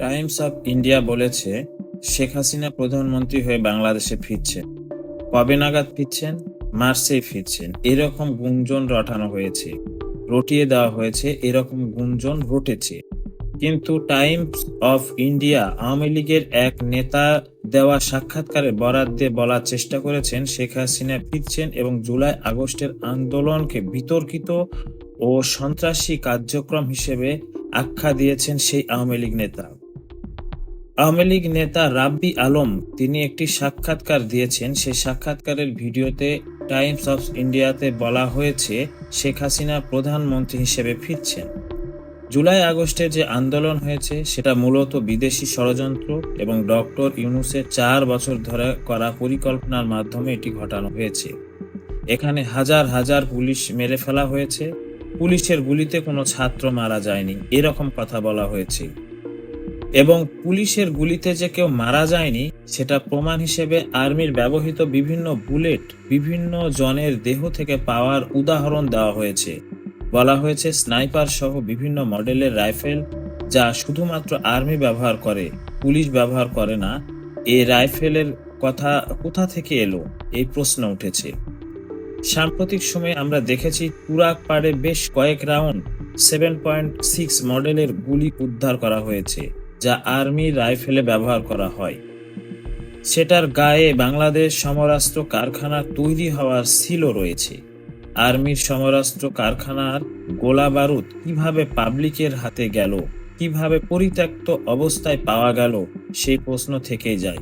Times of India বলেছে, শেখ হাসিনা প্রধানমন্ত্রী হয়ে বাংলাদেশে ফিরছেন। কবে নাগাদ ফিরছেন? মার্চেই ফিরছেন। এরকম গুঞ্জন রটানো হয়েছে। রটিয়ে দেওয়া হয়েছে, এরকম গুঞ্জন রটেছে। কিন্তু টাইমস অফ ইন্ডিয়া আওয়ামী লীগের এক নেতা দেওয়া সাক্ষাৎকারে বরাদ দিয়ে বলার চেষ্টা করেছেন, শেখ হাসিনা ফিরছেন এবং জুলাই আগস্টের আন্দোলনকে বিতর্কিত ও সন্ত্রাসী কার্যক্রম হিসেবে আখ্যা দিয়েছেন সেই আওয়ামী লীগ নেতা। আওয়ামী লীগ নেতা রাব্বি আলম তিনি একটি সাক্ষাৎকার দিয়েছেন। সেই সাক্ষাৎকারের ভিডিওতে টাইমস অফ ইন্ডিয়াতে বলা হয়েছে, শেখ হাসিনা প্রধানমন্ত্রী হিসেবে ফিরছেন। জুলাই আগস্টে যে আন্দোলন হয়েছে, সেটা মূলত বিদেশি ষড়যন্ত্র এবং ডক্টর ইউনুসের চার বছর ধরে করা পরিকল্পনার মাধ্যমে এটি ঘটানো হয়েছে। এখানে হাজার হাজার পুলিশ মেরে ফেলা হয়েছে। পুলিশের গুলিতে কোনো ছাত্র মারা যায়নি, এরকম কথা বলা হয়েছে। এবং পুলিশের গুলিতে যে কেউ মারা যায়নি, সেটা প্রমাণ হিসেবে আর্মির ব্যবহৃত বিভিন্ন বুলেট বিভিন্ন জনের দেহ থেকে পাওয়ার উদাহরণ দেওয়া হয়েছে। বলা হয়েছে, স্নাইপার সহ বিভিন্ন মডেলের রাইফেল যা শুধুমাত্র আর্মি ব্যবহার করে, পুলিশ ব্যবহার করে না এই রাইফেলের কথা কোথা থেকে এলো, এই প্রশ্ন উঠেছে। সাম্প্রতিক সময়ে আমরা দেখেছি তুরাক পাড়ে বেশ কয়েক রাউন্ড সেভেন পয়েন্ট সিক্স মডেলের গুলি উদ্ধার করা হয়েছে। যা আর্মি রাইফেলে ব্যবহার করা হয়। সেটার গায়ে বাংলাদেশ সমরাস্ত্র কারখানা তৈরি হওয়ার সিলও রয়েছে। আর্মির সমরাস্ত্র কারখানার গোলা বারুদ কীভাবে পাবলিকের হাতে গেল, কীভাবে পরিত্যক্ত অবস্থায় পাওয়া গেল, সেই প্রশ্ন থেকেই যায়।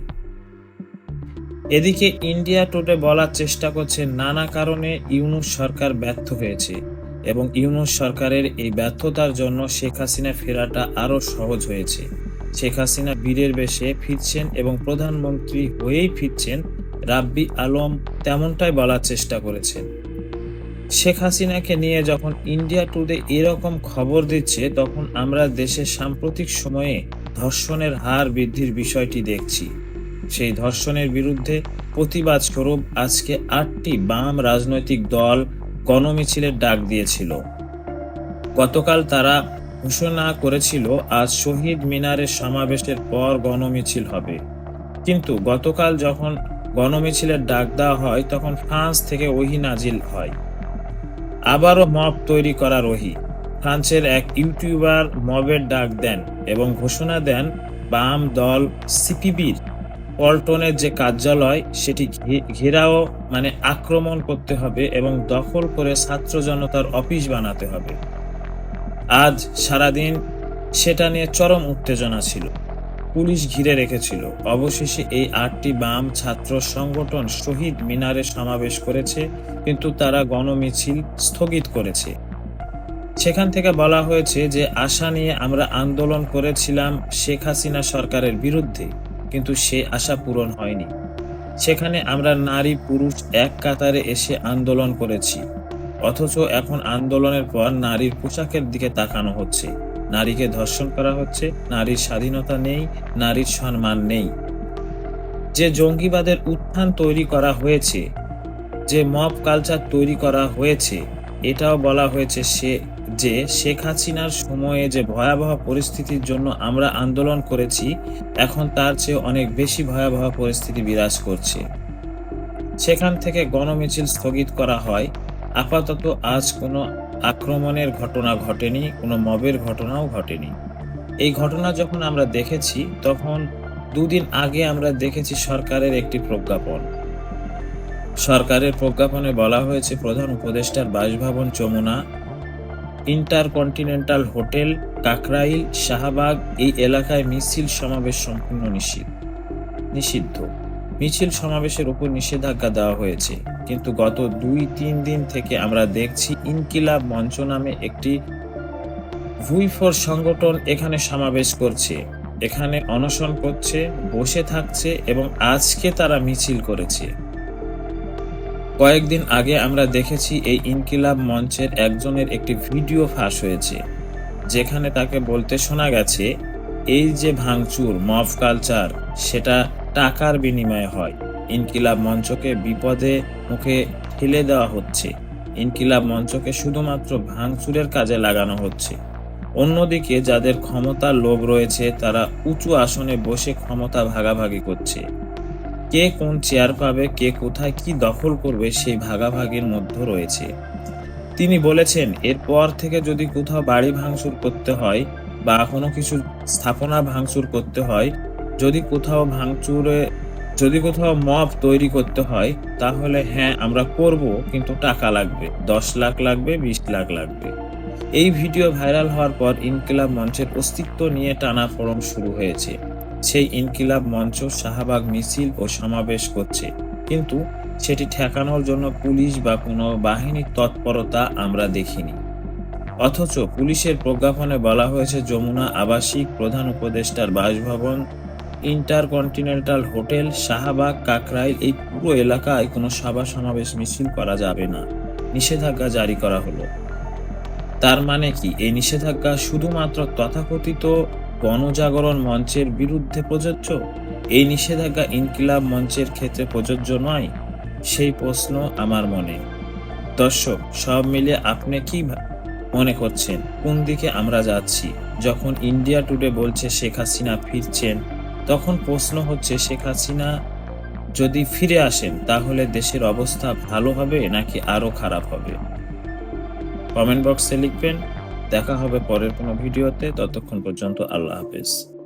এদিকে ইন্ডিয়া টুডে বলার চেষ্টা করছে নানা কারণে ইউনুস সরকার ব্যর্থ হয়েছে এবং ইউনুস সরকারের এই ব্যর্থতার জন্য শেখ হাসিনা ফেরাটা আরও সহজ হয়েছে। শেখ হাসিনা বীরের বেশে ফিরছেন এবং প্রধানমন্ত্রী হয়েই ফিরছেন, রাব্বি আলম তেমনটাই বলার চেষ্টা করেছেন। শেখ হাসিনাকে নিয়ে যখন ইন্ডিয়া টুডে এরকম খবর দিচ্ছে, তখন আমরা দেশের সাম্প্রতিক সময়ে ধর্ষণের হার বৃদ্ধির বিষয়টি দেখছি। সেই ধর্ষণের বিরুদ্ধে প্রতিবাদ স্বরূপ আজকে আটটি বাম রাজনৈতিক দল গণমিছিলের ডাক দিয়েছিল। গতকাল তারা ঘোষণা করেছিল, আজ শহীদ মিনারের সমাবেশের পর গণমিছিল হবে। কিন্তু গতকাল যখন গণমিছিলের ডাক দেওয়া হয়, তখন ফ্রান্স থেকে ওহি নাজিল হয়। আবারও মব তৈরি করা রহি। ফ্রান্সের এক ইউটিউবার মবের ডাক দেন এবং ঘোষণা দেন, বাম দল সিপিবির পল্টনের যে কার্যালয়, সেটি ঘেরাও মানে আক্রমণ করতে হবে এবং দখল করে ছাত্র জনতার অফিস বানাতে হবে। আজ সারাদিন সেটা নিয়ে চরম উত্তেজনা ছিল। পুলিশ ঘিরে রেখেছিল। অবশেষে এই আটটি বাম ছাত্র সংগঠন শহীদ মিনারে সমাবেশ করেছে, কিন্তু তারা গণমিছিল স্থগিত করেছে। সেখান থেকে বলা হয়েছে যে, আশা নিয়ে আমরা আন্দোলন করেছিলাম শেখ হাসিনা সরকারের বিরুদ্ধে, কিন্তু সে আশা পূরণ হয়নি। সেখানে আমরা নারী পুরুষ এক কাতারে এসে আন্দোলন করেছি। অথচ এখন আন্দোলনের পর নারীর পোশাকের দিকে তাকানো হচ্ছে। নারীকে ধর্ষণ করা হচ্ছে, নারীর স্বাধীনতা নেই, নারীর সম্মান নেই। যে জঙ্গিবাদের উত্থান তৈরি করা হয়েছে, যে মব কালচার তৈরি করা হয়েছে, এটাও বলা হয়েছে সে, যে শেখ হাসিনার সময়ে যে ভয়াবহ পরিস্থিতির জন্য আমরা আন্দোলন করেছি, এখন তার চেয়ে অনেক বেশি ভয়াবহ পরিস্থিতি বিরাজ করছে। সেখান থেকে গণমিছিল স্থগিত করা হয় আপাতত আজ কোনো আক্রমণের ঘটনা ঘটেনি, কোনো মবের ঘটনাও ঘটেনি। এই ঘটনা যখন আমরা দেখেছি, তখন দুদিন আগে আমরা দেখেছি সরকারের একটি প্রজ্ঞাপন। সরকারের প্রজ্ঞাপনে বলা হয়েছে, প্রধান উপদেষ্টার বাসভবন যমুনা, ইন্টারকন্টিনেন্টাল হোটেল, কাকরাইল, শাহবাগ, এই এলাকায় মিছিল সমাবেশ সম্পূর্ণ নিষিদ্ধ। নিষিদ্ধ। মিছিল সমাবেশের উপর নিষেধাজ্ঞা দেওয়া হয়েছে। কিন্তু গত দুই, তিন দিন থেকে আমরা দেখছি ইনকিলাব মঞ্চ নামে একটি ভুইফোর সংগঠন এখানে সমাবেশ করছে। এখানে অনশন করছে, বসে থাকছে এবং আজকে তারা মিছিল করেছে। কয়েকদিন আগে আমরা দেখেছি এই ইনকিলাব মঞ্চের একজনের একটি ভিডিও ফাঁস হয়েছে, যেখানে তাকে বলতে শোনা গেছে, এই যে ভাঙচুর, মফ কালচার, সেটা টাকার বিনিময়ে হয়। ইনকিলাব মঞ্চকে বিপদে মুখে ঠেলে দেওয়া হচ্ছে। ইনকিলাব মঞ্চকে শুধুমাত্র ভাঙচুরের কাজে লাগানো হচ্ছে। অন্যদিকে যাদের ক্ষমতার লোভ রয়েছে, তারা উঁচু আসনে বসে ক্ষমতা ভাগাভাগি করছে। কে কোন চেয়ার পাবে, কে কোথায় কি দখল করবে, সেই ভাগাভাগির মধ্যে রয়েছে। তিনি বলেছেন, এরপর থেকে যদি কোথাও বাড়ি ভাঙচুর করতে হয় বা কোনো কিছু স্থাপনা ভাঙচুর করতে হয়, যদি কোথাও ভাঙচুরে যদি কোথাও মব তৈরি করতে হয়, তাহলে হ্যাঁ আমরা করব, কিন্তু টাকা লাগবে। দশ লাখ লাগবে, বিশ লাখ লাগবে। এই ভিডিও ভাইরাল হওয়ার পর ইনকিলাব মঞ্চের অস্তিত্ব নিয়ে টানাপোড়েন শুরু হয়েছে। সেই ইনকিলাব মঞ্চ শাহবাগ মিছিল ও সমাবেশ করছে। কিন্তু সেটি ঠেকানোর জন্য পুলিশ বা কোনো বাহিনীর তৎপরতা আমরা দেখিনি। অথচ পুলিশের প্রজ্ঞাপনে বলা হয়েছে, যমুনা আবাসিক প্রধান উপদেষ্টার বাসভবন ইন্টারকন্টিনেন্টাল হোটেল, শাহবাগ, কাকরাইল, এই পুরো এলাকায় কোনো সভা সমাবেশ মিছিল করা যাবে না। নিষেধাজ্ঞা জারি করা হলো। তার মানে কি? এই নিষেধাজ্ঞা শুধুমাত্র তথাকথিত গণজাগরণ মঞ্চের বিরুদ্ধে প্রযোজ্য? এই নিষেধাজ্ঞা ইনকিলাব মঞ্চের ক্ষেত্রে প্রযোজ্য নয়? সেই প্রশ্ন আমার মনে। দর্শক, সব মিলে আপনি কি মনে করছেন? কোন দিকে আমরা যাচ্ছি? যখন ইন্ডিয়া টুডে বলছে শেখ হাসিনা ফিরছেন তখন প্রশ্ন হচ্ছে, শেখ হাসিনা যদি ফিরে আসেন, তাহলে দেশের অবস্থা ভালো হবে নাকি আরও খারাপ হবে? কমেন্ট বক্সে লিখবেন। দেখা হবে পরের কোনো ভিডিওতে। ততক্ষণ পর্যন্ত আল্লাহ হাফেজ।